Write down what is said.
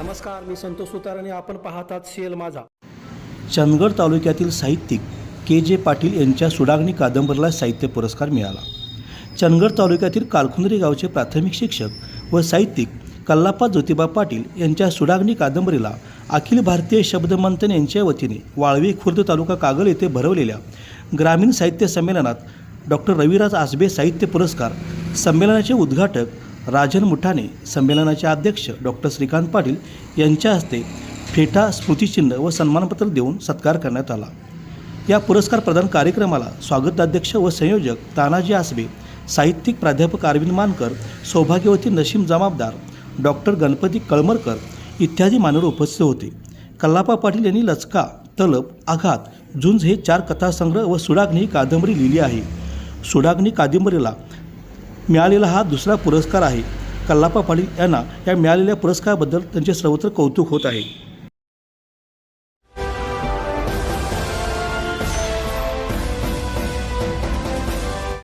नमस्कार मी संतोष सुतार आणि आपण पाहतात सेल माझा. चंदगड तालुक्यातील साहित्यिक के जे पाटील यांच्या सुडाग्नी कादंबरीला साहित्य पुरस्कार मिळाला. चंदगड तालुक्यातील कालखुंद्री गावचे प्राथमिक शिक्षक व साहित्यिक कल्लाप्पा ज्योतिबा पाटील यांच्या सुडाग्नी कादंबरीला अखिल भारतीय शब्दमंथन यांच्या वतीने वाळवी खुर्द तालुका कागल येथे भरवलेल्या ग्रामीण साहित्य संमेलनात डॉक्टर रविराज आसबे साहित्य पुरस्कार संमेलनाचे उद्घाटक राजन मुठाणे संमेलनाचे अध्यक्ष डॉक्टर श्रीकांत पाटील यांच्या हस्ते फेटा स्मृतिचिन्ह व सन्मानपत्र देऊन सत्कार करण्यात आला. या पुरस्कार प्रदान कार्यक्रमाला स्वागताध्यक्ष व संयोजक तानाजी आसबे साहित्यिक प्राध्यापक अरविंद मानकर सौभाग्यवती नशीम जमाबदार डॉक्टर गणपती कळमरकर इत्यादी मान्यवर उपस्थित होते. कल्लापा पाटील यांनी लचका तलब आघात झुंज हे चार कथासंग्रह व सुडाग्नी ही कादंबरी लिहिली आहे. सुडाग्नी कादंबरीला मिळालेला हा दुसरा पुरस्कार आहे. कल्लापा पाटील यांना या मिळालेल्या पुरस्काराबद्दल त्यांचे सर्वत्र कौतुक होत आहे.